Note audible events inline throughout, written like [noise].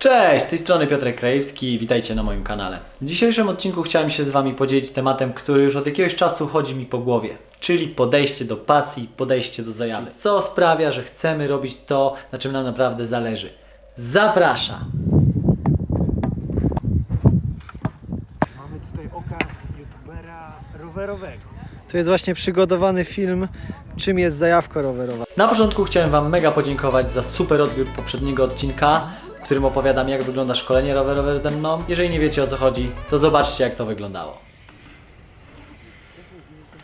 Cześć, z tej strony Piotrek Krajewski, witajcie na moim kanale. W dzisiejszym odcinku chciałem się z Wami podzielić tematem, który już od jakiegoś czasu chodzi mi po głowie, czyli podejście do pasji, podejście do zajawy. Co sprawia, że chcemy robić to, na czym nam naprawdę zależy. Zapraszam! Mamy tutaj okaz youtubera rowerowego. To jest właśnie przygotowany film, czym jest zajawka rowerowa. Na początku chciałem Wam mega podziękować za super odbiór poprzedniego odcinka, w którym opowiadam jak wygląda szkolenie rowerowe ze mną. Jeżeli nie wiecie o co chodzi, to zobaczcie jak to wyglądało.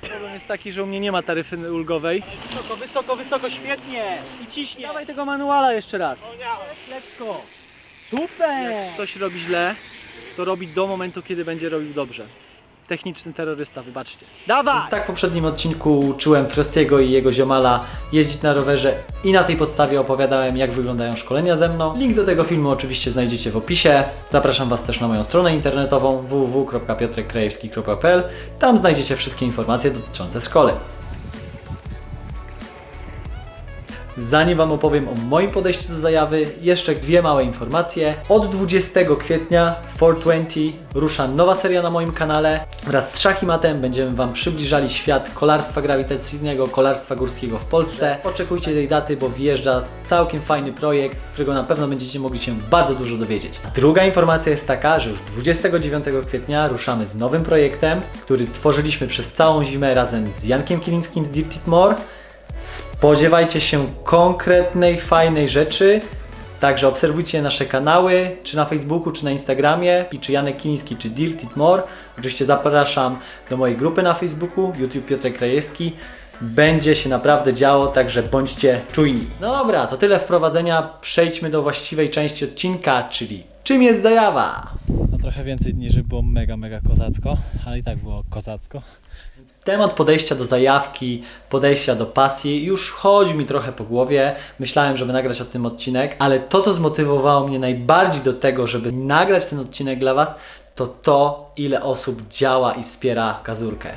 Problem jest taki, że u mnie nie ma taryfy ulgowej. Wysoko, wysoko, wysoko, świetnie! I ciśnie! Dawaj tego manuala jeszcze raz. Lekko. Super! Jak ktoś robi źle, to robi do momentu, kiedy będzie robił dobrze. Techniczny terrorysta, wybaczcie. Dawaj! Więc tak w poprzednim odcinku uczyłem Frestiego i jego ziomala jeździć na rowerze i na tej podstawie opowiadałem jak wyglądają szkolenia ze mną. Link do tego filmu oczywiście znajdziecie w opisie. Zapraszam Was też na moją stronę internetową www.piotrekkrajewski.pl Tam znajdziecie wszystkie informacje dotyczące szkoleń. Zanim Wam opowiem o moim podejściu do zajawy, jeszcze dwie małe informacje. Od 20 kwietnia 420 rusza nowa seria na moim kanale. Wraz z Szachimatem będziemy Wam przybliżali świat kolarstwa grawitacyjnego, kolarstwa górskiego w Polsce. Oczekujcie tej daty, bo wjeżdża całkiem fajny projekt, z którego na pewno będziecie mogli się bardzo dużo dowiedzieć. Druga informacja jest taka, że już 29 kwietnia ruszamy z nowym projektem, który tworzyliśmy przez całą zimę razem z Jankiem Kilińskim z Dirty More. Spodziewajcie się konkretnej, fajnej rzeczy. Także obserwujcie nasze kanały, czy na Facebooku, czy na Instagramie, i czy Janek Kiliński, czy Dirty It More. Oczywiście zapraszam do mojej grupy na Facebooku, YouTube Piotrek Krajewski. Będzie się naprawdę działo, także bądźcie czujni. No dobra, to tyle wprowadzenia. Przejdźmy do właściwej części odcinka, czyli czym jest zajawa? No trochę więcej dni, żeby było mega, mega kozacko, ale i tak było kozacko. Temat podejścia do zajawki, podejścia do pasji już chodzi mi trochę po głowie. Myślałem, żeby nagrać o tym odcinek, ale to, co zmotywowało mnie najbardziej do tego, żeby nagrać ten odcinek dla Was, to to, ile osób działa i wspiera kazurkę.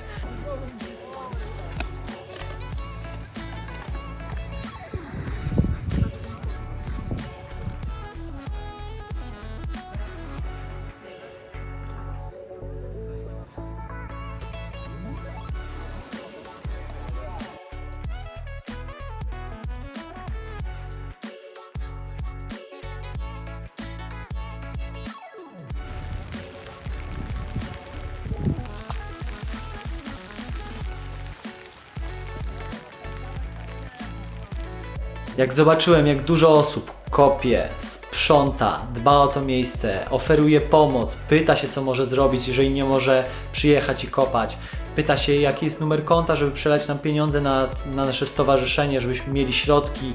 Jak zobaczyłem, jak dużo osób kopie, sprząta, dba o to miejsce, oferuje pomoc, pyta się, co może zrobić, jeżeli nie może przyjechać i kopać, pyta się, jaki jest numer konta, żeby przelać nam pieniądze na, na nasze stowarzyszenie, żebyśmy mieli środki,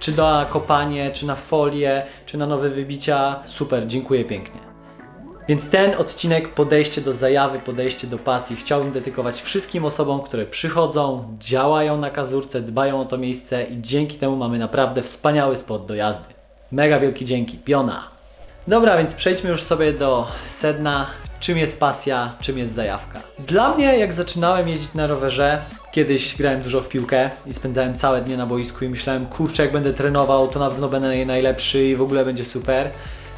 czy na kopanie, czy na folię, czy na nowe wybicia. Super, dziękuję pięknie. Więc ten odcinek, podejście do zajawy, podejście do pasji, chciałbym dedykować wszystkim osobom, które przychodzą, działają na kazurce, dbają o to miejsce i dzięki temu mamy naprawdę wspaniały spot do jazdy. Mega wielki dzięki, piona! Dobra, więc przejdźmy już sobie do sedna. Czym jest pasja, czym jest zajawka? Dla mnie, jak zaczynałem jeździć na rowerze, kiedyś grałem dużo w piłkę i spędzałem całe dnie na boisku i myślałem, kurczę, jak będę trenował, to na pewno będę najlepszy i w ogóle będzie super.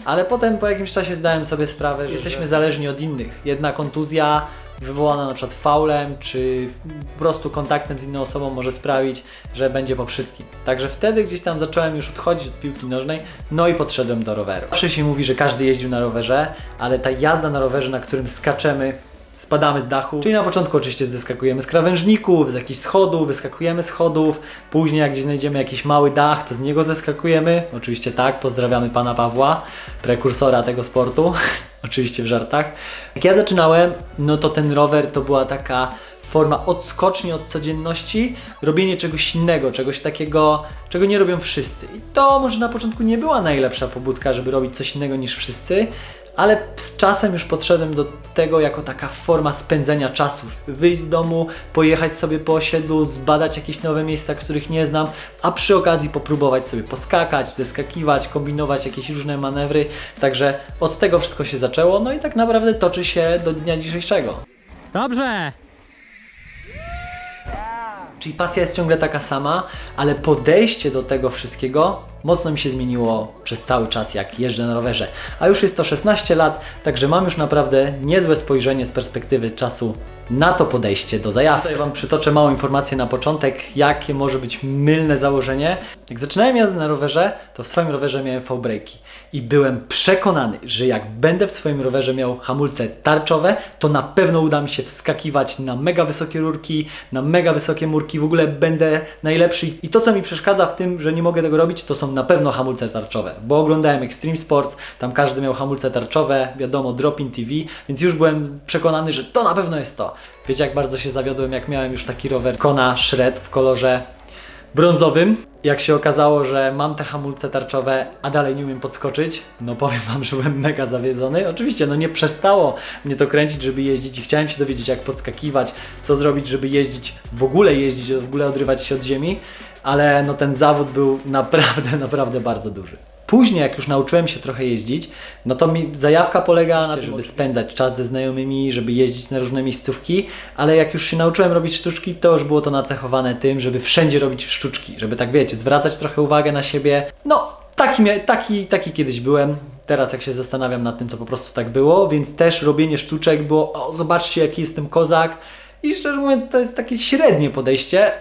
Ale potem po jakimś czasie zdałem sobie sprawę, że jesteśmy zależni od innych. Jedna kontuzja wywołana na przykład faulem, czy po prostu kontaktem z inną osobą może sprawić, że będzie po wszystkim. Także wtedy gdzieś tam zacząłem już odchodzić od piłki nożnej, no i podszedłem do roweru. Zawsze się mówi, że każdy jeździł na rowerze, ale ta jazda na rowerze, na którym skaczemy, spadamy z dachu. Czyli na początku oczywiście zeskakujemy z krawężników, z jakichś schodów, wyskakujemy schodów. Później jak gdzieś znajdziemy jakiś mały dach, to z niego zeskakujemy. Oczywiście tak, pozdrawiamy pana Pawła, prekursora tego sportu. [laughs] oczywiście w żartach. Jak ja zaczynałem, no to ten rower to była taka forma odskoczni od codzienności, robienie czegoś innego, czegoś takiego, czego nie robią wszyscy. I to może na początku nie była najlepsza pobudka, żeby robić coś innego niż wszyscy, ale z czasem już podszedłem do tego jako taka forma spędzenia czasu. Wyjść z domu, pojechać sobie po osiedlu, zbadać jakieś nowe miejsca, których nie znam, a przy okazji popróbować sobie poskakać, zeskakiwać, kombinować jakieś różne manewry. Także od tego wszystko się zaczęło, no i tak naprawdę toczy się do dnia dzisiejszego. Dobrze! Czyli pasja jest ciągle taka sama, ale podejście do tego wszystkiego mocno mi się zmieniło przez cały czas, jak jeżdżę na rowerze. A już jest to 16 lat, także mam już naprawdę niezłe spojrzenie z perspektywy czasu na to podejście do zajawki. Tutaj Wam przytoczę małą informację na początek, jakie może być mylne założenie. Jak zaczynałem jazdę na rowerze, to w swoim rowerze miałem V-breaki i byłem przekonany, że jak będę w swoim rowerze miał hamulce tarczowe, to na pewno uda mi się wskakiwać na mega wysokie rurki, na mega wysokie murki, w ogóle będę najlepszy. I to, co mi przeszkadza w tym, że nie mogę tego robić, to są na pewno hamulce tarczowe, bo oglądałem Extreme Sports, tam każdy miał hamulce tarczowe, wiadomo, Drop-in TV, więc już byłem przekonany, że to na pewno jest to. Wiecie, jak bardzo się zawiodłem, jak miałem już taki rower Kona Shred w kolorze brązowym. Jak się okazało, że mam te hamulce tarczowe, a dalej nie umiem podskoczyć, no powiem Wam, że byłem mega zawiedzony. Oczywiście, no nie przestało mnie to kręcić, żeby jeździć i chciałem się dowiedzieć, jak podskakiwać, co zrobić, żeby jeździć, w ogóle jeździć, w ogóle odrywać się od ziemi, ale no ten zawód był naprawdę, [laughs] naprawdę bardzo duży. Później, jak już nauczyłem się trochę jeździć, no to mi zajawka polega na tym, żeby spędzać czas ze znajomymi, żeby jeździć na różne miejscówki, ale jak już się nauczyłem robić sztuczki, to już było to nacechowane tym, żeby wszędzie robić sztuczki, żeby tak wiecie, zwracać trochę uwagę na siebie. No, taki, taki, taki kiedyś byłem. Teraz jak się zastanawiam nad tym, to po prostu tak było, więc też robienie sztuczek było, o zobaczcie jaki jestem kozak. I szczerze mówiąc, to jest takie średnie podejście,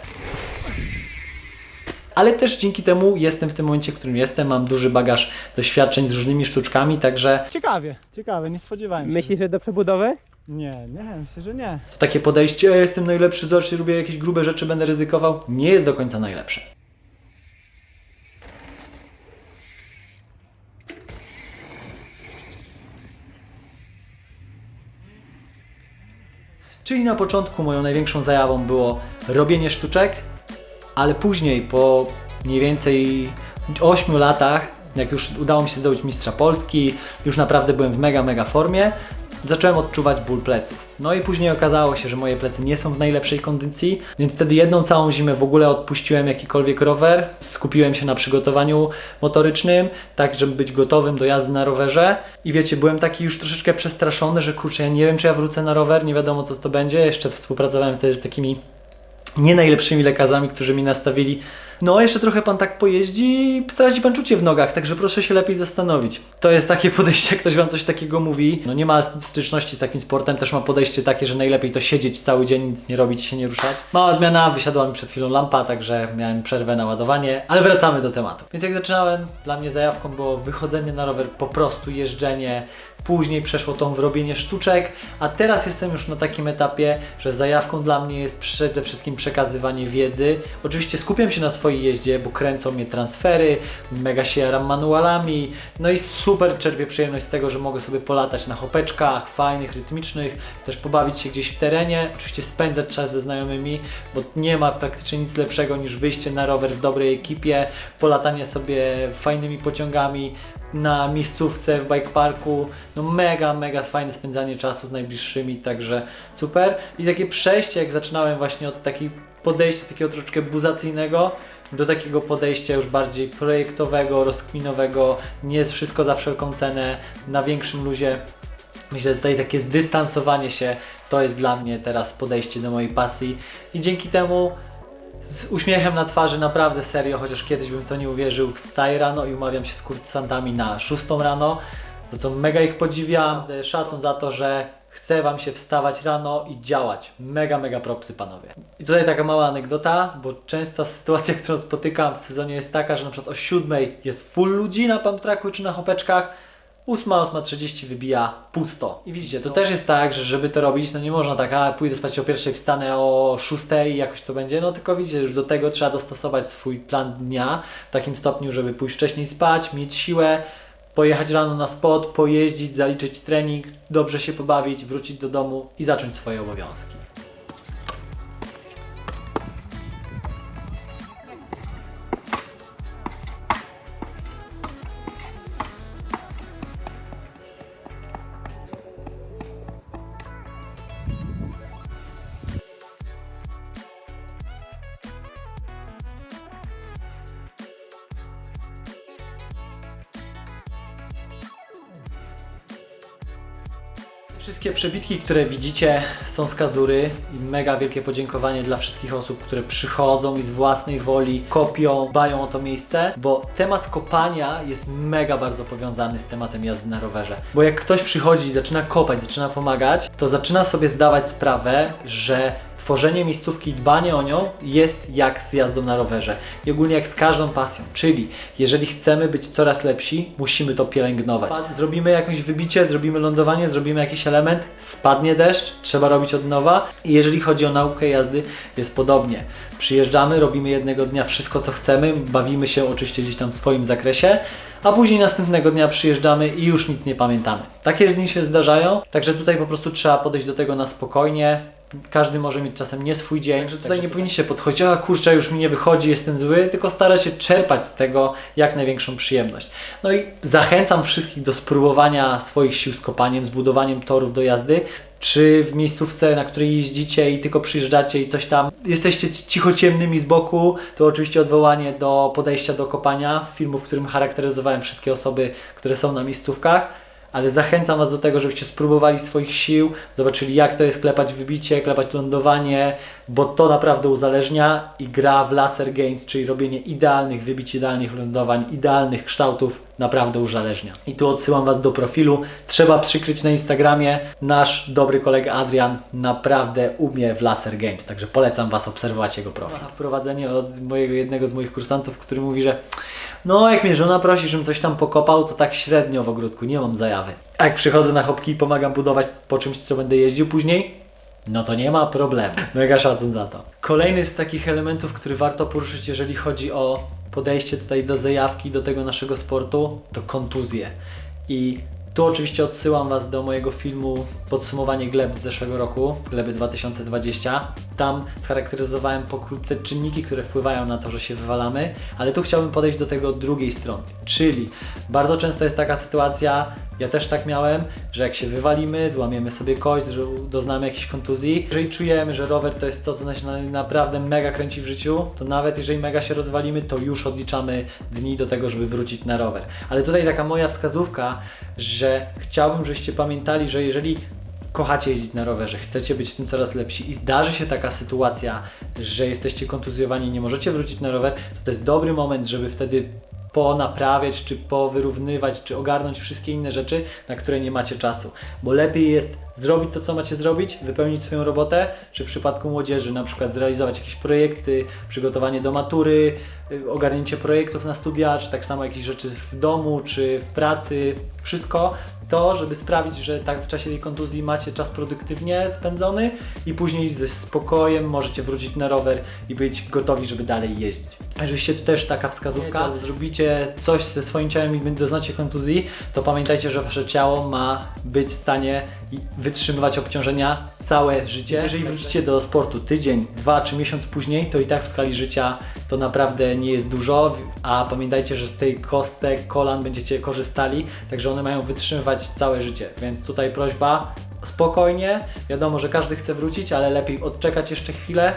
ale też dzięki temu jestem w tym momencie, w którym jestem, mam duży bagaż doświadczeń z różnymi sztuczkami, także Ciekawie, ciekawe, nie spodziewałem się. Myślisz, że do przebudowy? Nie, nie, myślę, że nie. takie podejście, ja jestem najlepszy, zobaczcie, robię jakieś grube rzeczy, będę ryzykował, nie jest do końca najlepsze. Czyli na początku moją największą zajawą było robienie sztuczek, ale później po mniej więcej 8 latach, jak już udało mi się zdobyć mistrza Polski, już naprawdę byłem w mega, mega formie, zacząłem odczuwać ból pleców. No i później okazało się, że moje plecy nie są w najlepszej kondycji, więc wtedy jedną całą zimę w ogóle odpuściłem jakikolwiek rower, skupiłem się na przygotowaniu motorycznym, tak żeby być gotowym do jazdy na rowerze. I wiecie, byłem taki już troszeczkę przestraszony, że kurczę, ja nie wiem czy ja wrócę na rower, nie wiadomo co to będzie. Jeszcze współpracowałem wtedy z takimi nie najlepszymi lekarzami, którzy mi nastawili. No, jeszcze trochę pan tak pojeździ i straci pan czucie w nogach, także proszę się lepiej zastanowić. To jest takie [laughs] podejście, jak ktoś wam coś takiego mówi. No nie ma styczności z takim sportem, też ma podejście takie, że najlepiej to siedzieć cały dzień, nic nie robić, się nie ruszać. Mała zmiana, wysiadła mi przed chwilą lampa, także miałem przerwę na ładowanie, ale wracamy do tematu. Więc jak zaczynałem, dla mnie zajawką było wychodzenie na rower, po prostu jeżdżenie, Później przeszło to w robienie sztuczek, a teraz jestem już na takim etapie, że zajawką dla mnie jest przede wszystkim przekazywanie wiedzy. Oczywiście skupiam się na swojej jeździe, bo kręcą mnie transfery, mega się jaram manualami, no i super czerpię przyjemność z tego, że mogę sobie polatać na hopeczkach, fajnych, rytmicznych, też pobawić się gdzieś w terenie, oczywiście spędzać czas ze znajomymi, bo nie ma praktycznie nic lepszego niż wyjście na rower w dobrej ekipie, polatanie sobie fajnymi pociągami, na miejscówce w bike parku. No mega, mega fajne spędzanie czasu z najbliższymi, także super. I takie przejście, jak zaczynałem właśnie od takiej podejścia takiego troszeczkę buzacyjnego do takiego podejścia już bardziej projektowego, rozkminowego, nie jest wszystko za wszelką cenę, na większym luzie. Myślę, że tutaj takie zdystansowanie się to jest dla mnie teraz podejście do mojej pasji i dzięki temu z uśmiechem na twarzy, naprawdę serio, chociaż kiedyś bym w to nie uwierzył, wstaję rano i umawiam się z kursantami na 6 rano, za co mega ich podziwiam, e, szacun za to, że chce Wam się wstawać rano i działać. Mega, mega propsy panowie. I tutaj taka mała anegdota, bo częsta sytuacja, [laughs] którą spotykam w sezonie jest taka, że na przykład o 7 jest full ludzi na pump tracku czy na hopeczkach, 8, 8.30 wybija pusto. I widzicie, to też jest tak, że żeby to robić, no nie można tak, a pójdę spać o pierwszej, wstanę o 6 i jakoś to będzie, no tylko widzicie, już do tego trzeba dostosować swój plan dnia w takim stopniu, żeby pójść wcześniej spać, mieć siłę, pojechać rano na spot, pojeździć, zaliczyć trening, dobrze się pobawić, wrócić do domu i zacząć swoje obowiązki. Wszystkie przebitki, które widzicie są z kazury i mega wielkie podziękowanie dla wszystkich osób, które przychodzą i z własnej woli kopią, dbają o to miejsce, bo temat kopania jest mega bardzo powiązany z tematem jazdy na rowerze. Bo jak ktoś przychodzi i zaczyna kopać, zaczyna pomagać, to zaczyna sobie zdawać sprawę, że tworzenie miejscówki i dbanie o nią jest jak z jazdą na rowerze. I ogólnie jak z każdą pasją. Czyli jeżeli chcemy być coraz lepsi, musimy to pielęgnować. Zrobimy jakieś wybicie, zrobimy lądowanie, zrobimy jakiś element, spadnie deszcz, trzeba robić od nowa. I jeżeli chodzi o naukę jazdy, jest podobnie. Przyjeżdżamy, robimy jednego dnia wszystko co chcemy, bawimy się oczywiście gdzieś tam w swoim zakresie, a później następnego dnia przyjeżdżamy i już nic nie pamiętamy. Takie dni się zdarzają, także tutaj po prostu trzeba podejść do tego na spokojnie. Każdy może mieć czasem nie swój dzień, że tutaj nie powinniście podchodzić, a kurczę, już mi nie wychodzi, jestem zły, tylko starać się czerpać z tego jak największą przyjemność. No i zachęcam wszystkich do spróbowania swoich sił z kopaniem, z budowaniem torów do jazdy, czy w miejscówce, na której jeździcie i tylko przyjeżdżacie i coś tam, jesteście ci- cichociemnymi z boku, to oczywiście odwołanie do podejścia do kopania, filmu, w którym charakteryzowałem wszystkie osoby, które są na miejscówkach, ale zachęcam Was do tego, żebyście spróbowali swoich sił, zobaczyli jak to jest klepać wybicie, klepać lądowanie, bo to naprawdę uzależnia i gra w laser games, czyli robienie idealnych wybić, idealnych lądowań, idealnych kształtów naprawdę uzależnia. I tu odsyłam Was do profilu. Trzeba przykryć na Instagramie. Nasz dobry kolega Adrian naprawdę umie w laser games, także polecam Was obserwować jego profil. Wprowadzenie od mojego jednego z moich kursantów, który mówi, że no, jak mnie żona prosi, żebym coś tam pokopał, to tak średnio w ogródku, nie mam zajawy. A jak przychodzę na chopki i pomagam budować po czymś, co będę jeździł później, no to nie ma problemu. Mega szacun za to. Kolejny z takich elementów, który warto poruszyć, jeżeli chodzi o podejście tutaj do zajawki, do tego naszego sportu, to kontuzje. I tu oczywiście odsyłam Was do mojego filmu Podsumowanie gleb z zeszłego roku, gleby 2020. Tam scharakteryzowałem pokrótce czynniki, które wpływają na to, że się wywalamy, ale tu chciałbym podejść do tego od drugiej strony. Czyli bardzo często jest taka sytuacja, ja też tak miałem, że jak się wywalimy, złamiemy sobie kość, że doznamy jakiejś kontuzji, jeżeli czujemy, że rower to jest to, co nas na- naprawdę mega kręci w życiu, to nawet jeżeli mega się rozwalimy, to już odliczamy dni do tego, żeby wrócić na rower. Ale tutaj taka moja wskazówka, że chciałbym, żebyście pamiętali, że jeżeli kochacie jeździć na rowerze, chcecie być w tym coraz lepsi i zdarzy się taka sytuacja, że jesteście kontuzjowani i nie możecie wrócić na rower, to to jest dobry moment, żeby wtedy ponaprawiać, czy powyrównywać, czy ogarnąć wszystkie inne rzeczy, na które nie macie czasu. Bo lepiej jest zrobić to, co macie zrobić, wypełnić swoją robotę, czy w przypadku młodzieży na przykład zrealizować jakieś projekty, przygotowanie do matury, y, ogarnięcie projektów na studia, czy tak samo jakieś rzeczy w domu, czy w pracy, wszystko to, żeby sprawić, że tak w czasie tej kontuzji macie czas produktywnie spędzony i później ze spokojem możecie wrócić na rower i być gotowi, żeby dalej jeździć. Oczywiście tu też taka wskazówka, zrobicie coś ze swoim ciałem i doznacie kontuzji, to pamiętajcie, że wasze ciało ma być w stanie i wytrzymywać obciążenia całe życie. Więc jeżeli wrócicie do sportu tydzień, dwa czy miesiąc później, to i tak w skali życia to naprawdę nie jest dużo, a pamiętajcie, że z tej kostek, kolan będziecie korzystali, także one mają wytrzymywać całe życie. Więc tutaj prośba, spokojnie, wiadomo, że każdy chce wrócić, ale lepiej odczekać jeszcze chwilę,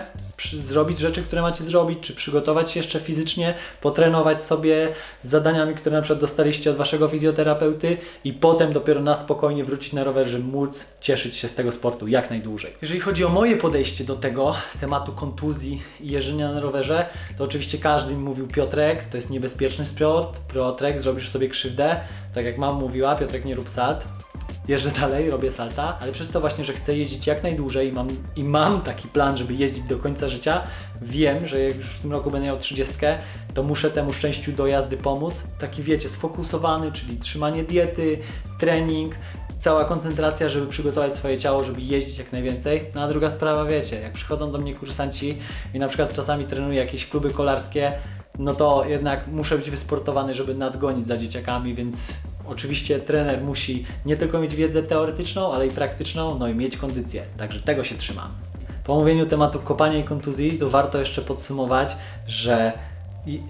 zrobić rzeczy, które macie zrobić, czy przygotować się jeszcze fizycznie, potrenować sobie z zadaniami, które na przykład dostaliście od waszego fizjoterapeuty i potem dopiero na spokojnie wrócić na rower, żeby móc cieszyć się z tego sportu jak najdłużej. Jeżeli chodzi o moje podejście do tego tematu kontuzji i jeżdżenia na rowerze, to oczywiście każdy mi mówił Piotrek, to jest niebezpieczny sport, Piotrek, zrobisz sobie krzywdę, tak jak mam mówiła, Piotrek nie rób salt, jeżdżę dalej, robię salta, ale przez to właśnie, że chcę jeździć jak najdłużej i mam, i mam taki plan, żeby jeździć do końca życia, wiem, że jak już w tym roku będę miał 30, to muszę temu szczęściu do jazdy pomóc. Taki wiecie, sfokusowany, czyli trzymanie diety, trening, cała koncentracja, żeby przygotować swoje ciało, żeby jeździć jak najwięcej. No a druga sprawa, wiecie, jak przychodzą do mnie kursanci i na przykład czasami trenuję jakieś kluby kolarskie, no to jednak muszę być wysportowany, żeby nadgonić za dzieciakami, więc oczywiście trener musi nie tylko mieć wiedzę teoretyczną, ale i praktyczną, no i mieć kondycję. Także tego się trzymam. Po omówieniu tematu kopania i kontuzji, to warto jeszcze podsumować, że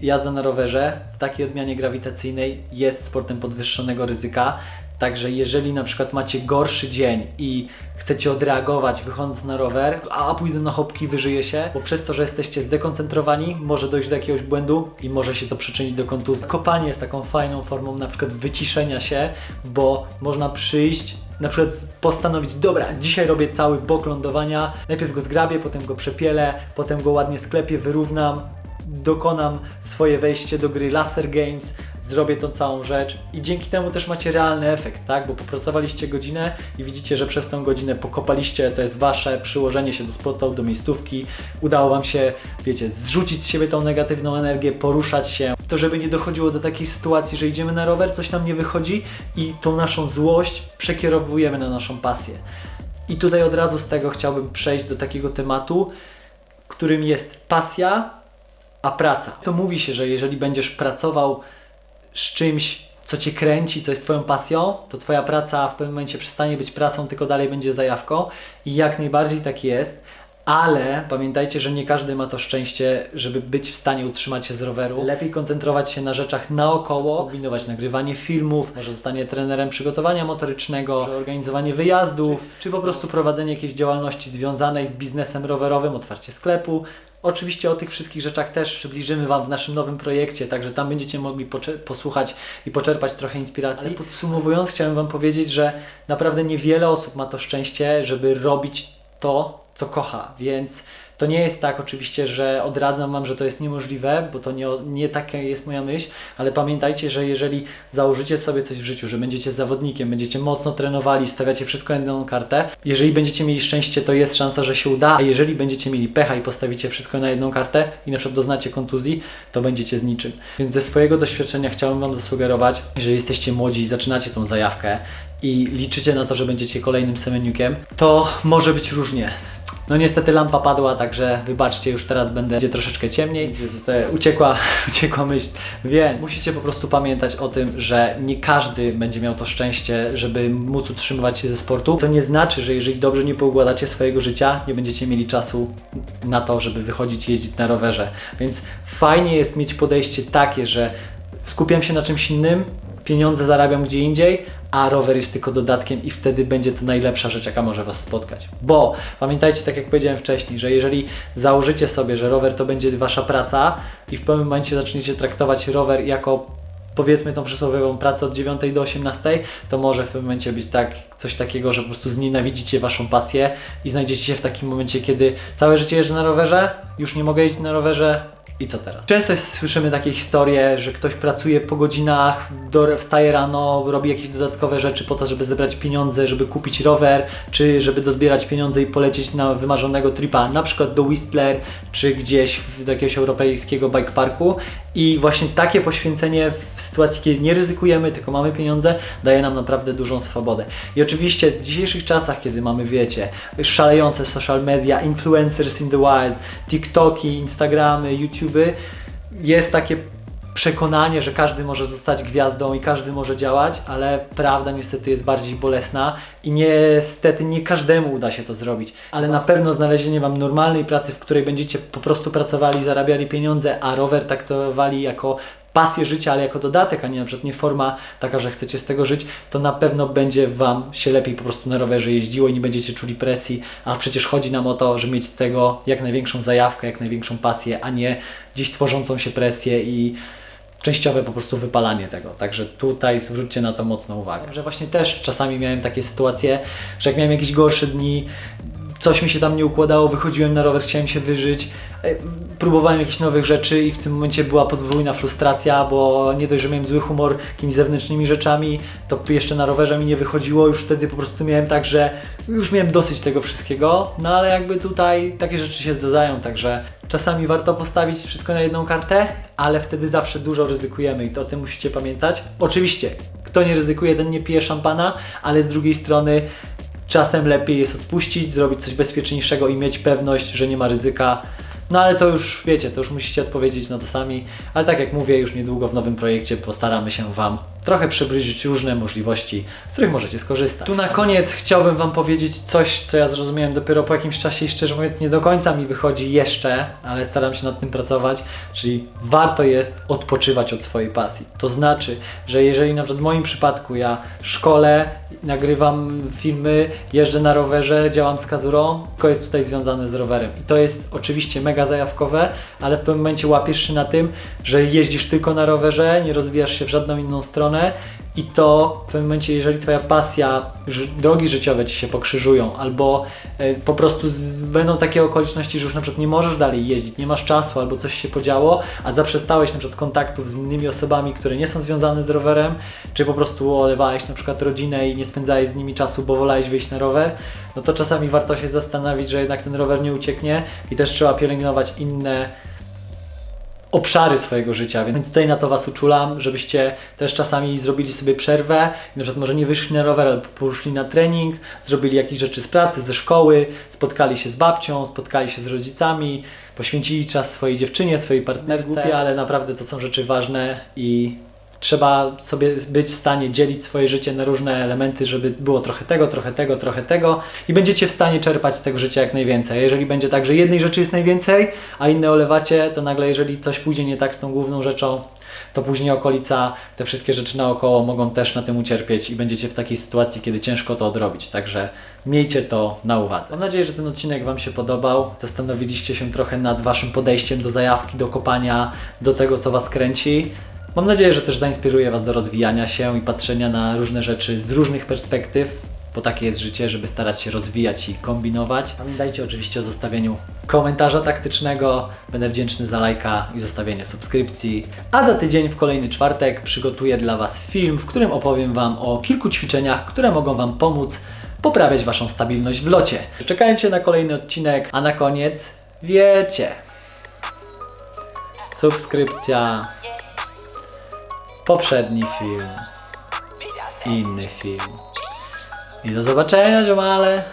jazda na rowerze w takiej odmianie grawitacyjnej jest sportem podwyższonego ryzyka. Także jeżeli na przykład macie gorszy dzień i chcecie odreagować wychodząc na rower, a pójdę na chopki, wyżyję się, bo przez to, że jesteście zdekoncentrowani, może dojść do jakiegoś błędu i może się to przyczynić do kontuzji. Kopanie jest taką fajną formą na przykład wyciszenia się, bo można przyjść na przykład postanowić, dobra, dzisiaj robię cały bok lądowania, najpierw go zgrabię, potem go przepielę, potem go ładnie sklepię, wyrównam, dokonam swoje wejście do gry Laser Games, zrobię tą całą rzecz i dzięki temu też macie realny efekt, tak? Bo popracowaliście godzinę i widzicie, że przez tą godzinę pokopaliście, to jest wasze przyłożenie się do spotu, do miejscówki, udało wam się, wiecie, zrzucić z siebie tą negatywną energię, poruszać się, to żeby nie dochodziło do takiej sytuacji, że idziemy na rower, coś nam nie wychodzi i tą naszą złość przekierowujemy na naszą pasję. I tutaj od razu z tego chciałbym przejść do takiego tematu, którym jest pasja, a praca. To mówi się, że jeżeli będziesz pracował z czymś, co cię kręci, co jest twoją pasją, to twoja praca w pewnym momencie przestanie być pracą, tylko dalej będzie zajawką. I jak najbardziej tak jest. Ale pamiętajcie, że nie każdy ma to szczęście, żeby być w stanie utrzymać się z roweru. Lepiej koncentrować się na rzeczach naokoło, kombinować nagrywanie filmów, może zostanie trenerem przygotowania motorycznego, organizowanie wyjazdów, czy, czy po prostu prowadzenie jakiejś działalności związanej z biznesem rowerowym, otwarcie sklepu. Oczywiście o tych wszystkich rzeczach też przybliżymy Wam w naszym nowym projekcie, także tam będziecie mogli posłuchać i poczerpać trochę inspiracji. Ale podsumowując, chciałem Wam powiedzieć, że naprawdę niewiele osób ma to szczęście, żeby robić to, co kocha, więc to nie jest tak oczywiście, że odradzam Wam, że to jest niemożliwe, bo to nie, nie taka jest moja myśl, ale pamiętajcie, że jeżeli założycie sobie coś w życiu, że będziecie zawodnikiem, będziecie mocno trenowali, stawiacie wszystko na jedną kartę, jeżeli będziecie mieli szczęście, to jest szansa, że się uda, a jeżeli będziecie mieli pecha i postawicie wszystko na jedną kartę i na przykład doznacie kontuzji, to będziecie z niczym. Więc ze swojego doświadczenia chciałbym Wam zasugerować, jeżeli jesteście młodzi i zaczynacie tą zajawkę i liczycie na to, że będziecie kolejnym semeniukiem, to może być różnie. No niestety lampa padła, także wybaczcie, już teraz będę będzie troszeczkę ciemniej, gdzie tutaj uciekła, [laughs] uciekła myśl. Więc musicie po prostu pamiętać o tym, że nie każdy będzie miał to szczęście, żeby móc utrzymywać się ze sportu. To nie znaczy, że jeżeli dobrze nie poukładacie swojego życia, nie będziecie mieli czasu na to, żeby wychodzić jeździć na rowerze. Więc fajnie jest mieć podejście takie, że skupiam się na czymś innym, pieniądze zarabiam gdzie indziej, a rower jest tylko dodatkiem i wtedy będzie to najlepsza rzecz, jaka może Was spotkać. Bo pamiętajcie, tak jak powiedziałem wcześniej, że jeżeli założycie sobie, że rower to będzie Wasza praca i w pewnym momencie zaczniecie traktować rower jako powiedzmy tą przysłowiową pracę od 9 do 18, to może w pewnym momencie być tak, coś takiego, że po prostu znienawidzicie Waszą pasję i znajdziecie się w takim momencie, kiedy całe życie jeżdżę na rowerze, już nie mogę jeździć na rowerze, i co teraz? Często słyszymy takie historie, że ktoś pracuje po godzinach, do, wstaje rano, robi jakieś dodatkowe rzeczy po to, żeby zebrać pieniądze, żeby kupić rower, czy żeby dozbierać pieniądze i polecieć na wymarzonego tripa, na przykład do Whistler, czy gdzieś do jakiegoś europejskiego bike parku. I właśnie takie poświęcenie w sytuacji, kiedy nie ryzykujemy, tylko mamy pieniądze, daje nam naprawdę dużą swobodę. I oczywiście w dzisiejszych czasach, kiedy mamy, wiecie, szalejące social media, influencers in the wild, TikToki, Instagramy, YouTuby, jest takie przekonanie, że każdy może zostać gwiazdą i każdy może działać, ale prawda niestety jest bardziej bolesna i niestety nie każdemu uda się to zrobić. Ale na pewno znalezienie Wam normalnej pracy, w której będziecie po prostu pracowali, zarabiali pieniądze, a rower traktowali jako pasję życia, ale jako dodatek, a nie na przykład nie forma taka, że chcecie z tego żyć, to na pewno będzie Wam się lepiej po prostu na rowerze jeździło i nie będziecie czuli presji, a przecież chodzi nam o to, żeby mieć z tego jak największą zajawkę, jak największą pasję, a nie gdzieś tworzącą się presję i częściowe po prostu wypalanie tego. Także tutaj zwróćcie na to mocną uwagę. Że właśnie też czasami miałem takie sytuacje, że jak miałem jakieś gorsze dni, coś mi się tam nie układało, wychodziłem na rower, chciałem się wyżyć, próbowałem jakichś nowych rzeczy i w tym momencie była podwójna frustracja, bo nie dość, że miałem zły humor jakimiś zewnętrznymi rzeczami, to jeszcze na rowerze mi nie wychodziło, już wtedy po prostu miałem tak, że już miałem dosyć tego wszystkiego, no ale jakby tutaj takie rzeczy się zdarzają, także czasami warto postawić wszystko na jedną kartę, ale wtedy zawsze dużo ryzykujemy i to o tym musicie pamiętać. Oczywiście, kto nie ryzykuje, ten nie pije szampana, ale z drugiej strony Czasem lepiej jest odpuścić, zrobić coś bezpieczniejszego i mieć pewność, że nie ma ryzyka. No ale to już wiecie, to już musicie odpowiedzieć na to sami. Ale tak jak mówię, już niedługo w nowym projekcie postaramy się Wam trochę przybliżyć różne możliwości, z których możecie skorzystać. Tu na koniec chciałbym Wam powiedzieć coś, co ja zrozumiałem dopiero po jakimś czasie i szczerze mówiąc nie do końca mi wychodzi jeszcze, ale staram się nad tym pracować, czyli warto jest odpoczywać od swojej pasji. To znaczy, że jeżeli na przykład w moim przypadku ja szkole, nagrywam filmy, jeżdżę na rowerze, działam z kazurą, to jest tutaj związane z rowerem. I to jest oczywiście mega zajawkowe, ale w pewnym momencie łapiesz się na tym, że jeździsz tylko na rowerze, nie rozwijasz się w żadną inną stronę, stronę i to w pewnym momencie, jeżeli Twoja pasja, drogi życiowe Ci się pokrzyżują, albo e, po prostu będą takie okoliczności, że już na przykład nie możesz dalej jeździć, nie masz czasu, albo coś się podziało, a zaprzestałeś na przykład kontaktów z innymi osobami, które nie są związane z rowerem, czy po prostu olewałeś na przykład rodzinę i nie spędzałeś z nimi czasu, bo wolałeś wyjść na rower, no to czasami warto się zastanowić, że jednak ten rower nie ucieknie i też trzeba pielęgnować inne obszary swojego życia, więc tutaj na to Was uczulam, żebyście też czasami zrobili sobie przerwę, i na przykład może nie wyszli na rower, ale poszli na trening, zrobili jakieś rzeczy z pracy, ze szkoły, spotkali się z babcią, spotkali się z rodzicami, poświęcili czas swojej dziewczynie, swojej partnerce, Głupie, ale naprawdę to są rzeczy ważne i trzeba sobie być w stanie dzielić swoje życie na różne elementy, żeby było trochę tego, trochę tego, trochę tego i będziecie w stanie czerpać z tego życia jak najwięcej. A jeżeli będzie tak, że jednej rzeczy jest najwięcej, a inne olewacie, to nagle jeżeli coś pójdzie nie tak z tą główną rzeczą, to później okolica, te wszystkie rzeczy naokoło mogą też na tym ucierpieć i będziecie w takiej sytuacji, kiedy ciężko to odrobić. Także miejcie to na uwadze. Mam nadzieję, że ten odcinek Wam się podobał. Zastanowiliście się trochę nad Waszym podejściem do zajawki, do kopania, do tego, co Was kręci. Mam nadzieję, że też zainspiruje Was do rozwijania się i patrzenia na różne rzeczy z różnych perspektyw, bo takie jest życie, żeby starać się rozwijać i kombinować. Pamiętajcie oczywiście o zostawieniu komentarza taktycznego. Będę wdzięczny za lajka i zostawienie subskrypcji. A za tydzień w kolejny czwartek przygotuję dla Was film, w którym opowiem Wam o kilku ćwiczeniach, które mogą Wam pomóc poprawiać Waszą stabilność w locie. Czekajcie na kolejny odcinek, a na koniec wiecie. Subskrypcja, poprzedni film inny film. I do zobaczenia, ziomale!